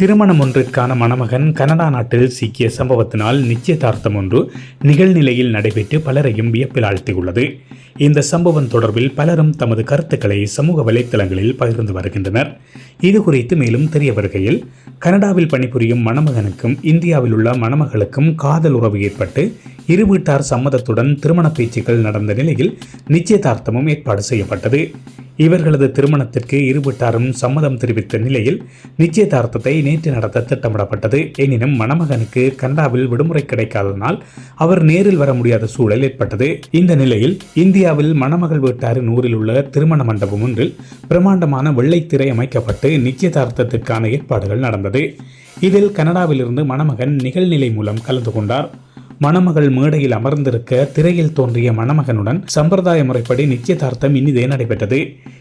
திருமணம் ஒன்றிற்கான மணமகன் கனடா நாட்டில் சிக்கிய சம்பவத்தினால் நிச்சயதார்த்தம் ஒன்று நிகழ்நிலையில் நடைபெற்று பலரையும் வியப்பில் ஆழ்த்தியுள்ளது. இந்த சம்பவம் தொடர்பில் பலரும் தமது கருத்துக்களை சமூக வலைத்தளங்களில் பகிர்ந்து வருகின்றனர். இது குறித்து மேலும் தெரிய வருகையில் கனடாவில் பணிபுரியும் மணமகனுக்கும் இந்தியாவில் உள்ள மணமகளுக்கும் காதல் உறவு ஏற்பட்டு இரு வீட்டார் சம்மதத்துடன் திருமண பேச்சுக்கள் நடந்த நிலையில் நிச்சயதார்த்தமும் ஏற்பாடு செய்யப்பட்டது. இவர்களது திருமணத்திற்கு இருபட்டாரும் சம்மதம் தெரிவித்த நிலையில் நிச்சயதார்த்தத்தை நேற்று நடத்த திட்டமிடப்பட்டது. எனினும் மணமகனுக்கு கனடாவில் விடுமுறை கிடைக்காததனால் அவர் நேரில் வர முடியாத சூழல் ஏற்பட்டது. இந்த நிலையில் இந்தியாவில் மணமகள் வீட்டாரின் ஊரில் உள்ள திருமண மண்டபம் ஒன்றில் பிரமாண்டமான வெள்ளைத்திரை அமைக்கப்பட்டு நிச்சயதார்த்தத்திற்கான ஏற்பாடுகள் நடந்தது. இதில் கனடாவிலிருந்து மணமகன் நிகழ்நிலை மூலம் கலந்து கொண்டார். மணமகள் மேடையில் அமர்ந்திருக்க திரையில் தோன்றிய மணமகனுடன் சம்பிரதாய முறைப்படி நிச்சயதார்த்தம் இனிதே நடைபெற்றது.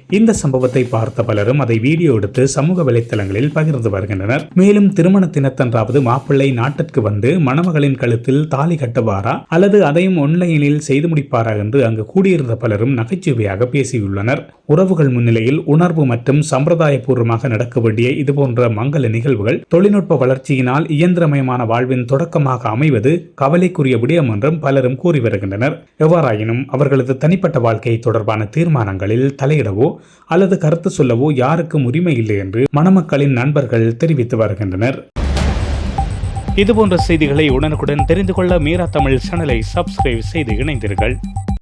இந்த சம்பவத்தை பார்த்த பலரும் அதை வீடியோ எடுத்து சமூக வலைத்தளங்களில் பகிர்ந்து வருகின்றனர். மேலும் திருமண தினத்தன்றாவது மாப்பிள்ளை நாட்டிற்கு வந்து மணமகளின் கழுத்தில் தாலி கட்டுவாரா? அல்லது அதையும் ஒன்லைனில் செய்து முடிப்பாரா என்று அங்கு கூடியிருந்த பலரும் நகைச்சுவையாக பேசியுள்ளனர். உறவுகள் முன்னிலையில் உணர்வு மற்றும் சம்பிரதாயபூர்வமாக நடக்க வேண்டிய இதுபோன்ற மங்கள நிகழ்வுகள் தொழில்நுட்ப வளர்ச்சியினால் இயந்திரமயமான வாழ்வின் தொடக்கமாக அமைவது கவலை கவலைக்குரிய விடயம் என்றும் பலரும் கூறி வருகின்றனர். எவ்வாறாயினும் அவர்களது தனிப்பட்ட வாழ்க்கை தொடர்பான தீர்மானங்களில் தலையிடவோ அல்லது கருத்து சொல்லவோ யாருக்கும் உரிமை இல்லை என்று மணமக்களின் நண்பர்கள் தெரிவித்து வருகின்றனர். இதுபோன்ற செய்திகளை உடனுக்குடன் தெரிந்து கொள்ள மீரா தமிழ் சேனலை சப்ஸ்கிரைப் செய்து இணைந்தீர்கள்